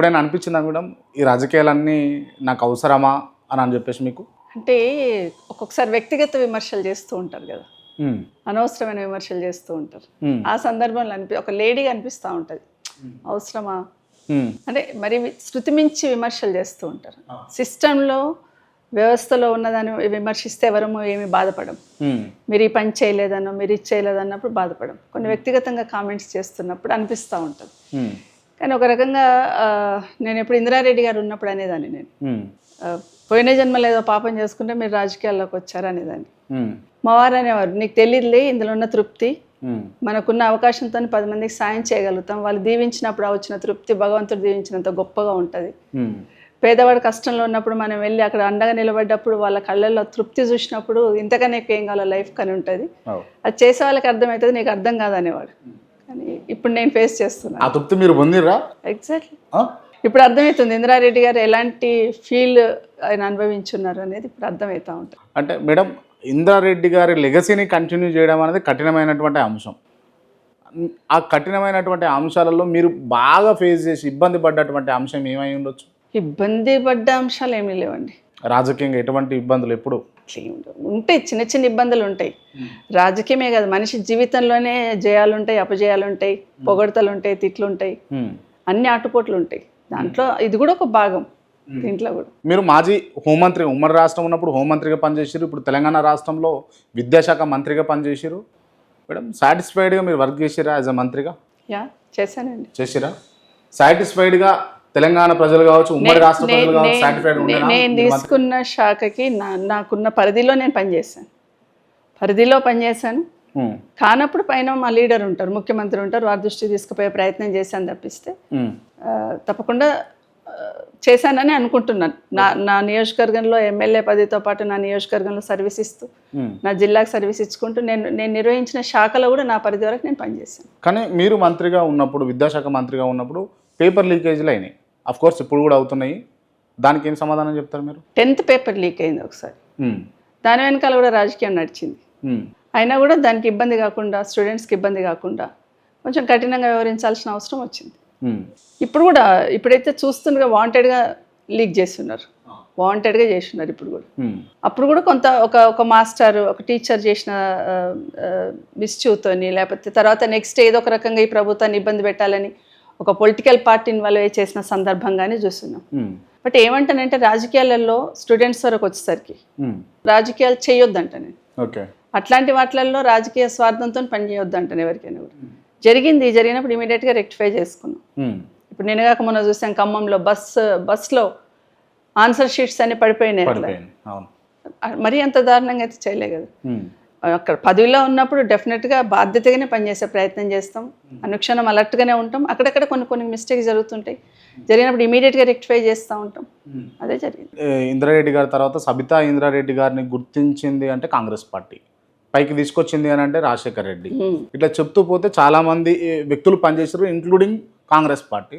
ఎప్పుడైనా అనిపించిందా మేడం? ఈ రాజకీయాలన్నీ నాకు అవసరమా అని అని చెప్పేసి మీకు? అంటే ఒక్కొక్కసారి వ్యక్తిగత విమర్శలు చేస్తూ ఉంటారు కదా. అనవసరమైన విమర్శలు చేస్తూ ఉంటారు. ఆ సందర్భంలో అనిపి ఒక లేడీగా అనిపిస్తూ ఉంటుంది. అవసరమా? అంటే మరి శృతి మించి విమర్శలు చేస్తూ ఉంటారు. సిస్టంలో వ్యవస్థలో ఉన్నదాన్ని విమర్శిస్తే ఎవరము ఏమి బాధపడం. మీరు ఈ పని చేయలేదనో మీరు ఇది చేయలేదన్నప్పుడు బాధపడం. కొన్ని వ్యక్తిగతంగా కామెంట్స్ చేస్తున్నప్పుడు అనిపిస్తూ ఉంటుంది. కానీ ఒక రకంగా నేను ఎప్పుడు ఇందిరారెడ్డి గారు ఉన్నప్పుడు అనేదాన్ని నేను. పోయిన జన్మలో ఏదో పాపం చేసుకుంటే మీరు రాజకీయాల్లోకి వచ్చారు అనేదాన్ని. మా వారు అనేవారు నీకు తెలియదులే ఇందులో ఉన్న తృప్తి. మనకున్న అవకాశంతో పది మందికి సాయం చేయగలుగుతాం. వాళ్ళు దీవించినప్పుడు ఆ వచ్చిన తృప్తి భగవంతుడు దీవించినంత గొప్పగా ఉంటుంది. పేదవాడు కష్టంలో ఉన్నప్పుడు మనం వెళ్ళి అక్కడ అండగా నిలబడ్డప్పుడు వాళ్ళ కళ్ళల్లో తృప్తి చూసినప్పుడు ఎక్కువ ఏం కావాలో లైఫ్ కానీ ఉంటుంది. అది చేసే వాళ్ళకి అర్థమవుతుంది నీకు అర్థం కాదనేవాడు. ఇప్పుడు నేను ఫేస్ చేస్తున్నాను. ఆ తృప్తి మీరు పొందిర్రా? ఎగ్జాక్ట్లీ? ఇప్పుడు అర్థమవుతుంది. ఇందిరారెడ్డి గారు ఎలాంటి ఫీల్ ఆయన అనుభవించున్నారు అనేది ఇప్పుడు అర్థమవుతా ఉంటుంది. అంటే మేడం ఇంద్రారెడ్డి గారి లెగసీని కంటిన్యూ చేయడం అనేది కఠినమైనటువంటి అంశం. ఆ కఠినమైనటువంటి అంశాలలో మీరు బాగా ఫేస్ చేసి ఇబ్బంది పడ్డటువంటి అంశం ఏమై ఉండొచ్చు? ఇబ్బంది పడ్డ అంశాలు ఏమీ లేవండి. రాజకీయంగా ఎటువంటి ఇబ్బందులు ఎప్పుడు. ఉంటాయి చిన్న చిన్న ఇబ్బందులు ఉంటాయి. రాజకీయమే కాదు మనిషి జీవితంలోనే జయాలు ఉంటాయి అపజయాలు ఉంటాయి పొగడతలు ఉంటాయి తిట్లు ఉంటాయి. అన్ని ఆటుపోట్లు ఉంటాయి దాంట్లో ఇది కూడా ఒక భాగం దీంట్లో కూడా. మీరు మాజీ హోంమంత్రి ఉమ్మడి రాష్ట్రం ఉన్నప్పుడు హోంమంత్రిగా పనిచేసారు ఇప్పుడు తెలంగాణ రాష్ట్రంలో విద్యాశాఖ మంత్రిగా పనిచేసారు మేడం సాటిస్ఫైడ్గా మీరు వర్క్ చేసిరా యాజ్ అ మంత్రిగా? యా చేశానండి. చేసిరా సాటిస్ఫైడ్గా తెలంగాణ ప్రజలు కావచ్చు ఉమ్మడి రాష్ట్ర ప్రజలు కావచ్చు సాటిస్ఫైడ్ నేను తీసుకున్న శాఖకి నా నాకున్న పరిధిలో నేను పనిచేశాను. పరిధిలో పనిచేశాను. కానప్పుడు పైన మా లీడర్ ఉంటారు ముఖ్యమంత్రి ఉంటారు వారి దృష్టికి తీసుకుపోయే ప్రయత్నం చేశాను తప్పిస్తే తప్పకుండా చేశానని అనుకుంటున్నాను. నా నా నియోజకవర్గంలో ఎమ్మెల్యే పదవితో పాటు నా నియోజకవర్గంలో సర్వీస్ ఇస్తూ నా జిల్లాకు సర్వీస్ ఇచ్చుకుంటూ నేను నేను నిర్వహించిన శాఖలో కూడా నా పరిధి వరకు నేను పనిచేశాను. కానీ మీరు మంత్రిగా ఉన్నప్పుడు విద్యాశాఖ మంత్రిగా ఉన్నప్పుడు పేపర్ లీకేజీలు అయినాయి. అఫ్ కోర్స్ ఇప్పుడు కూడా అవుతున్నాయి. దానికి ఏం సమాధానం చెప్తారు మీరు? టెన్త్ పేపర్ లీక్ అయింది ఒకసారి. ఉమ్, దాని వెనకాల కూడా రాజకీయం నడిచింది. ఉమ్, అయినా కూడా దానికి ఇబ్బంది కాకుండా స్టూడెంట్స్కి ఇబ్బంది కాకుండా కొంచెం కఠినంగా వ్యవహరించాల్సిన అవసరం వచ్చింది. ఉమ్, ఇప్పుడు కూడా ఇప్పుడైతే చూస్తుండగా వాంటెడ్గా లీక్ చేస్తున్నారు. వాంటెడ్గా చేస్తున్నారు ఇప్పుడు కూడా. అప్పుడు కూడా కొంత ఒక ఒక మాస్టర్ ఒక టీచర్ చేసిన మిస్చూతోని లేకపోతే తర్వాత నెక్స్ట్ ఏదో ఒక రకంగా ఈ ప్రభుత్వాన్ని ఇబ్బంది పెట్టాలని ఒక పొలిటికల్ పార్టీని ఇన్వాల్వ్ చేసిన సందర్భంగానే చూస్తున్నాం. బట్ ఏమంటానంటే రాజకీయాలలో స్టూడెంట్స్ వరకు వచ్చేసరికి ఉమ్, రాజకీయాలు చేయొద్దంట నేను అట్లాంటి వాటిలలో రాజకీయ స్వార్థంతో పని చేయొద్దంటాను ఎవరికైనా కూడా. జరిగింది జరిగినప్పుడు ఇమీడియట్గా రెక్టిఫై చేసుకున్నాం. ఇప్పుడు నేను కాక మొన్న చూసాం ఖమ్మంలో బస్ బస్లో ఆన్సర్ షీట్స్ అన్ని పడిపోయినాయి మరీ అంత దారుణంగా అయితే చేయలే కదా. అక్కడ పదవిలో ఉన్నప్పుడు డెఫినెట్గా బాధ్యతగానే పనిచేసే ప్రయత్నం చేస్తాం. అనుక్షణం అలర్ట్గానే ఉంటాం. అక్కడక్కడ కొన్ని కొన్ని మిస్టేక్స్ జరుగుతుంటాయి. జరిగినప్పుడు ఇమీడియట్గా రెక్టిఫై చేస్తూ ఉంటాం. అదే జరిగింది. ఇంద్రారెడ్డి గారి తర్వాత సబితా ఇంద్రారెడ్డి గారిని గుర్తించింది అంటే కాంగ్రెస్ పార్టీ. పైకి తీసుకొచ్చింది అని అంటే రాజశేఖర్ రెడ్డి. ఇట్లా చెప్తూ పోతే చాలామంది వ్యక్తులు పనిచేశారు including Congress party.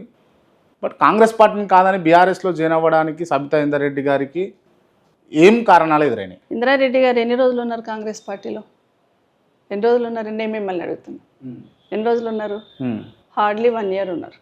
But Congress పార్టీని కాదని బీఆర్ఎస్లో జాయిన్ అవ్వడానికి సబితా ఇంద్రారెడ్డి గారికి ఏం కారణాలు ఎదురైనాయి? ఇందిరారెడ్డి గారు ఎన్ని రోజులు ఉన్నారు కాంగ్రెస్ పార్టీలో? ఎన్ని రోజులు ఉన్నారు? నేను మిమ్మల్ని అడుగుతున్నాను ఎన్ని రోజులు ఉన్నారు? హార్డ్లీ వన్ ఇయర్ ఉన్నారు.